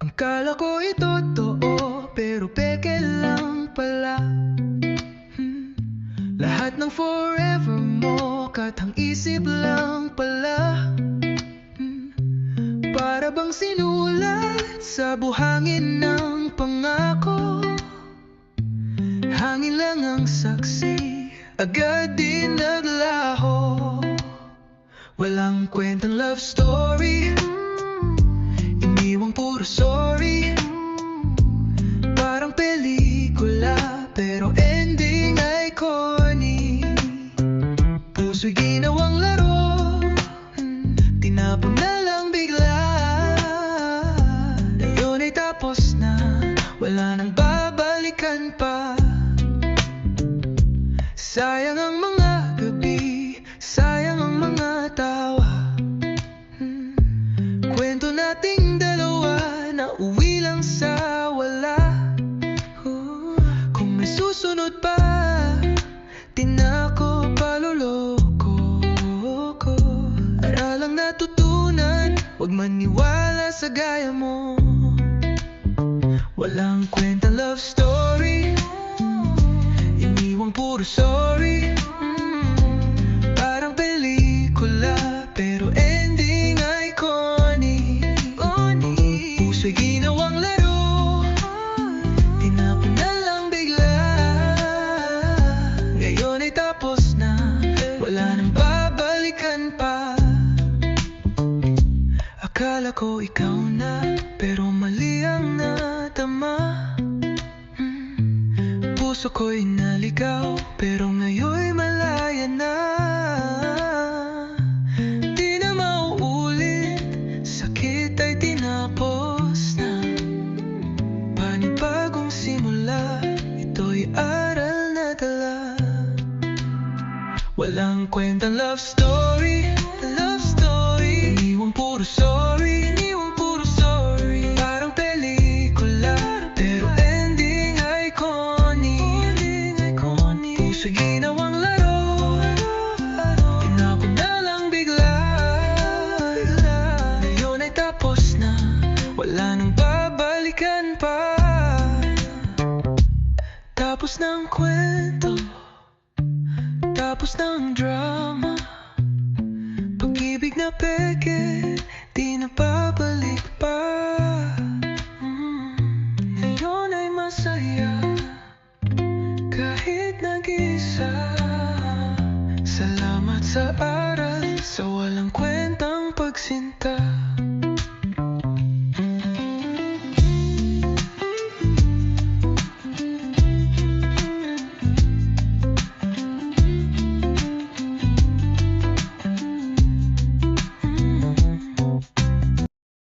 Ang kala ko ito totoo Pero peke lang pala. Hmm. Lahat ng forever mo Katang isip lang pala. Hmm. Para bang sinulat Sa buhangin ng pangako? Hangin lang ang saksi Agad din naglaho. Walang kwentang love story Puro sorry. Parang pelikula Pero ending ay corny. Puso'y ginawang laro Tinapon na lang bigla. Ngayon ay tapos na Wala nang babalikan pa. Sayang ang mga sa wala. Oh, Kung may susunod pa Di na ako paluloko ko Aralang natutunan Huwag maniwala sa gaya mo. Walang kwenta love story tapos na Wala nang babalikan pa. Akala ko ikaw na Pero mali ang natama. Hmm. Puso ko'y naligaw Pero ngayon'y malaya na. Di na mauulit Sakit ay tinapos na. Panibagong simula Ito'y aral Walang kwentang love story Love story. Iniwang puro sorry Iniwang puro sorry. Parang pelikula Pero ending ay corny. Puso'y ginawang laro Tinapon na lang bigla. Ngayon ay tapos na Wala nang babalikan pa. Tapos ng kwento tapos na ang drama. Pag-ibig na peke Di na babalik pa. Mm, Ngayon ay masaya. Kahit nag-isa. Salamat sa aral Sa walang kwento